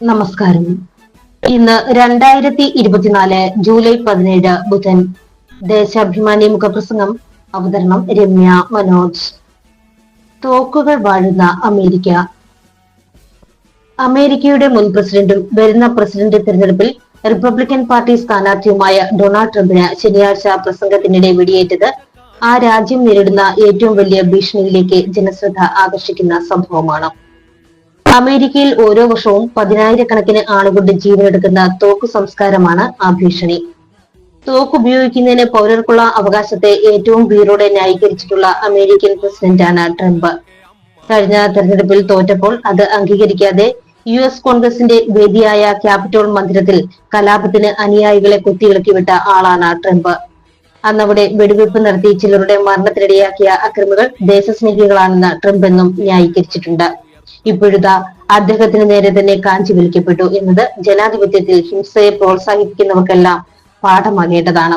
നമസ്കാരം. ഇന്ന് രണ്ടായിരത്തി ഇരുപത്തിനാല് ജൂലൈ പതിനേഴ് ബുധൻ ദേശാഭിമാനി മുഖപ്രസംഗം അവതരണം രമ്യ മനോജ്. തോക്കുകൾ വാഴുന്ന അമേരിക്ക. അമേരിക്കയുടെ മുൻ പ്രസിഡന്റും വരുന്ന പ്രസിഡന്റ് തിരഞ്ഞെടുപ്പിൽ റിപ്പബ്ലിക്കൻ പാർട്ടി സ്ഥാനാർത്ഥിയുമായ ഡൊണാൾഡ് ട്രംപിന് ശനിയാഴ്ച പ്രസംഗത്തിനിടെ വെടിയേറ്റത് ആ രാജ്യം നേരിടുന്ന ഏറ്റവും വലിയ ഭീഷണിയിലേക്ക് ജനശ്രദ്ധ ആകർഷിക്കുന്ന സംഭവമാണ്. അമേരിക്കയിൽ ഓരോ വർഷവും പതിനായിരക്കണക്കിന് ആളുകളുടെ ജീവനെടുക്കുന്ന തോക്ക് സംസ്കാരമാണ് ആ ഭീഷണി തോക്ക് ഉപയോഗിക്കുന്നതിന് പൗരർക്കുള്ള അവകാശത്തെ ഏറ്റവും വീറോടെ ന്യായീകരിച്ചിട്ടുള്ള അമേരിക്കൻ പ്രസിഡന്റാണ് ട്രംപ്. കഴിഞ്ഞ തെരഞ്ഞെടുപ്പിൽ തോറ്റപ്പോൾ അത് അംഗീകരിക്കാതെ യു എസ് കോൺഗ്രസിന്റെ വേദിയായ ക്യാപിറ്റോൾ മന്ദിരത്തിൽ കലാപത്തിന് അനുയായികളെ കുത്തിയിളക്കി വിട്ട ആളാണ് ട്രംപ്. അന്നവിടെ വെടിവെപ്പ് നടത്തി ചിലരുടെ മരണത്തിനിടയാക്കിയ അക്രമികൾ ദേശസ്നേഹികളാണെന്ന് ട്രംപ് എന്നും ന്യായീകരിച്ചിട്ടുണ്ട്. ഇപ്പോഴിതാ അദ്ദേഹത്തിന് നേരെ തന്നെ കാഞ്ചി വിളിക്കപ്പെട്ടു എന്നത് ജനാധിപത്യത്തിൽ ഹിംസയെ പ്രോത്സാഹിപ്പിക്കുന്നവർക്കെല്ലാം പാഠമാകേണ്ടതാണ്.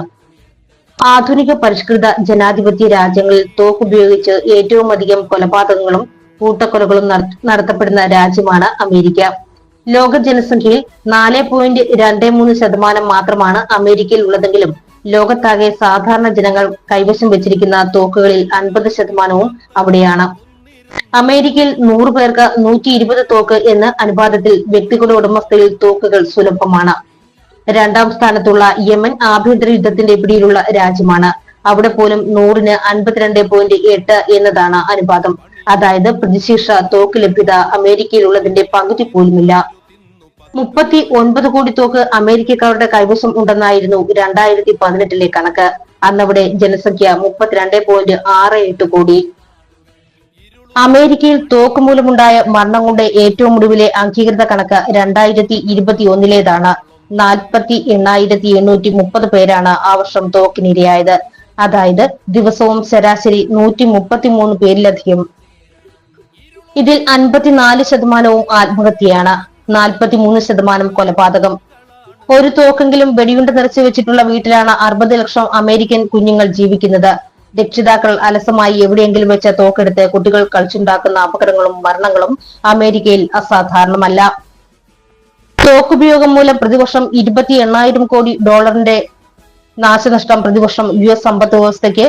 ആധുനിക പരിഷ്കൃത ജനാധിപത്യ രാജ്യങ്ങളിൽ തോക്കുപയോഗിച്ച് ഏറ്റവും അധികം കൊലപാതകങ്ങളും കൂട്ടക്കൊലകളും നടത്തപ്പെടുന്ന രാജ്യമാണ് അമേരിക്ക. ലോക ജനസംഖ്യയിൽ നാല് പോയിന്റ് രണ്ട് മൂന്ന് ശതമാനം മാത്രമാണ് അമേരിക്കയിൽ ഉള്ളതെങ്കിലും ലോകത്താകെ സാധാരണ ജനങ്ങൾ കൈവശം വെച്ചിരിക്കുന്ന തോക്കുകളിൽ അൻപത് ശതമാനവും അവിടെയാണ്. അമേരിക്കയിൽ നൂറു പേർക്ക് നൂറ്റി ഇരുപത് തോക്ക് എന്ന അനുപാതത്തിൽ വ്യക്തികളുടെ ഉടമസ്ഥയിൽ തോക്കുകൾ സുലഭമാണ്. രണ്ടാം സ്ഥാനത്തുള്ള യമൻ ആഭ്യന്തര യുദ്ധത്തിന്റെ പിടിയിലുള്ള രാജ്യമാണ്. അവിടെ പോലും നൂറിന് അൻപത്തിരണ്ട് പോയിന്റ് എട്ട് എന്നതാണ് അനുപാതം. അതായത് പ്രതിശീർഷ തോക്ക് ലഭ്യത അമേരിക്കയിലുള്ളതിന്റെ പകുതി പോലുമില്ല. മുപ്പത്തി ഒൻപത് കോടി തോക്ക് അമേരിക്കക്കാരുടെ കൈവശം ഉണ്ടെന്നായിരുന്നു രണ്ടായിരത്തി പതിനെട്ടിലെ കണക്ക്. അന്നവിടെ ജനസംഖ്യ മുപ്പത്തിരണ്ട് പോയിന്റ് ആറ് എട്ട് കോടി. അമേരിക്കയിൽ തോക്ക് മൂലമുണ്ടായ കൊണ്ട് ഏറ്റവും ഒടുവിലെ അംഗീകൃത കണക്ക് രണ്ടായിരത്തി ഇരുപത്തി ഒന്നിലേതാണ് നാൽപ്പത്തി എണ്ണായിരത്തി എണ്ണൂറ്റി മുപ്പത് പേരാണ് ആ വർഷം തോക്കിനിരയായത്. അതായത് ദിവസവും ശരാശരി നൂറ്റി മുപ്പത്തി മൂന്ന് പേരിലധികം. ഇതിൽ അൻപത്തിനാല് ശതമാനവും ആത്മഹത്യയാണ്. നാൽപ്പത്തിമൂന്ന് ശതമാനം കൊലപാതകം. ഒരു തോക്കെങ്കിലും വെടിയുണ്ട് നിറച്ചു വെച്ചിട്ടുള്ള വീട്ടിലാണ് അറുപത് ലക്ഷം അമേരിക്കൻ കുഞ്ഞുങ്ങൾ ജീവിക്കുന്നത്. രക്ഷിതാക്കൾ അലസമായി എവിടെയെങ്കിലും വെച്ച തോക്കെടുത്ത് കുട്ടികൾ കളിച്ചുണ്ടാക്കുന്ന അപകടങ്ങളും മരണങ്ങളും അമേരിക്കയിൽ അസാധാരണമല്ല. തോക്കുപയോഗം മൂലം പ്രതിവർഷം ഇരുപത്തി എണ്ണായിരം കോടി ഡോളറിന്റെ നാശനഷ്ടം പ്രതിവർഷം യു എസ് സമ്പദ് വ്യവസ്ഥയ്ക്ക്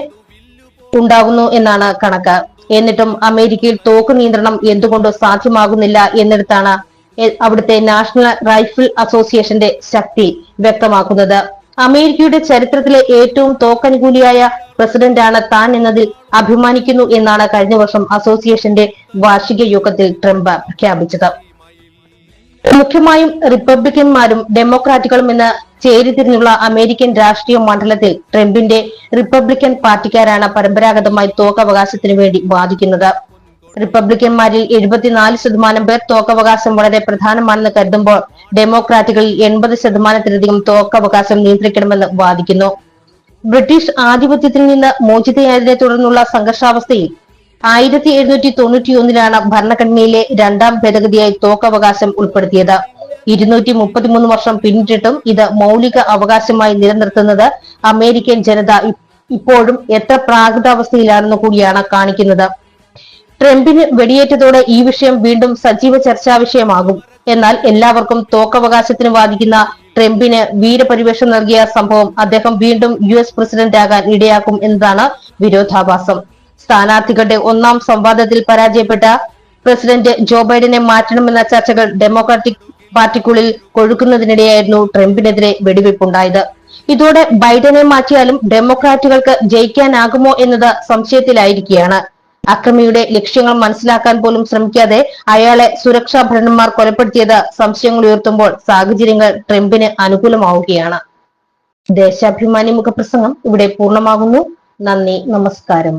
ഉണ്ടാകുന്നു എന്നാണ് കണക്ക്. എന്നിട്ടും അമേരിക്കയിൽ തോക്ക് നിയന്ത്രണം എന്തുകൊണ്ട് സാധ്യമാകുന്നില്ല എന്നിടത്താണ് അവിടുത്തെ നാഷണൽ റൈഫിൾ അസോസിയേഷന്റെ ശക്തി വ്യക്തമാക്കുന്നത്. അമേരിക്കയുടെ ചരിത്രത്തിലെ ഏറ്റവും തോക്കനുകൂലിയായ പ്രസിഡന്റാണ് താൻ എന്നതിൽ അഭിമാനിക്കുന്നു എന്നാണ് കഴിഞ്ഞ വർഷം അസോസിയേഷന്റെ വാർഷിക യോഗത്തിൽ ട്രംപ് പ്രഖ്യാപിച്ചത്. മുഖ്യമായും റിപ്പബ്ലിക്കന്മാരും ഡെമോക്രാറ്റുകളും എന്ന ചേരിതിരിഞ്ഞുള്ള അമേരിക്കൻ രാഷ്ട്രീയ മണ്ഡലത്തിൽ ട്രംപിന്റെ റിപ്പബ്ലിക്കൻ പാർട്ടിക്കാരാണ് പരമ്പരാഗതമായി തോക്കവകാശത്തിനു വേണ്ടി വാദിക്കുന്നത്. റിപ്പബ്ലിക്കന്മാരിൽ എഴുപത്തിനാല് ശതമാനം പേർ തോക്കവകാശം വളരെ പ്രധാനമാണെന്ന് കരുതുമ്പോൾ ഡെമോക്രാറ്റുകളിൽ എൺപത് ശതമാനത്തിലധികം തോക്കവകാശം നിയന്ത്രിക്കണമെന്ന് വാദിക്കുന്നു. ബ്രിട്ടീഷ് ആധിപത്യത്തിൽ നിന്ന് മോചിതയായതിനെ തുടർന്നുള്ള സംഘർഷാവസ്ഥയിൽ ആയിരത്തി എഴുന്നൂറ്റി തൊണ്ണൂറ്റിയൊന്നിലാണ് ഭരണഘടനയിലെ രണ്ടാം ഭേദഗതിയായി തോക്കവകാശം ഉൾപ്പെടുത്തിയത്. ഇരുന്നൂറ്റി മുപ്പത്തിമൂന്ന് വർഷം പിന്നിട്ടിട്ടും ഇത് മൗലിക അവകാശമായി നിലനിർത്തുന്നത് അമേരിക്കൻ ജനത ഇപ്പോഴും എത്ര പ്രാകൃതാവസ്ഥയിലാണെന്ന് കൂടിയാണ് കാണിക്കുന്നത്. ട്രംപിന് വെടിയേറ്റതോടെ ഈ വിഷയം വീണ്ടും സജീവ ചർച്ചാ വിഷയമാകും. എന്നാൽ എല്ലാവർക്കും തോക്കവകാശത്തിന് വാദിക്കുന്ന ട്രംപിന് വീരപരിവേഷം നൽകിയ സംഭവം അദ്ദേഹം വീണ്ടും യു എസ് പ്രസിഡന്റ് ആകാൻ ഇടയാക്കും എന്നതാണ് വിരോധാഭാസം. സ്ഥാനാർത്ഥികളുടെ ഒന്നാം സംവാദത്തിൽ പരാജയപ്പെട്ട പ്രസിഡന്റ് ജോ ബൈഡനെ മാറ്റണമെന്ന ചർച്ചകൾ ഡെമോക്രാറ്റിക് പാർട്ടിക്കുള്ളിൽ കൊഴുക്കുന്നതിനിടെയായിരുന്നു ട്രംപിനെതിരെ വെടിവെയ്പുണ്ടായത് ഇതോടെ ബൈഡനെ മാറ്റിയാലും ഡെമോക്രാറ്റുകൾക്ക് ജയിക്കാനാകുമോ എന്നത് സംശയത്തിലായിരിക്കുകയാണ്. അക്രമിയുടെ ലക്ഷ്യങ്ങൾ മനസ്സിലാക്കാൻ പോലും ശ്രമിക്കാതെ അയാളെ സുരക്ഷാ ഭടന്മാർ കൊലപ്പെടുത്തിയത് സംശയങ്ങൾ ഉയർത്തുമ്പോൾ സാഹചര്യങ്ങൾ ട്രംപിന് അനുകൂലമാവുകയാണ്. ദേശാഭിമാനി മുഖപ്രസംഗം ഇവിടെ പൂർണമാകുന്നു. നന്ദി നമസ്കാരം.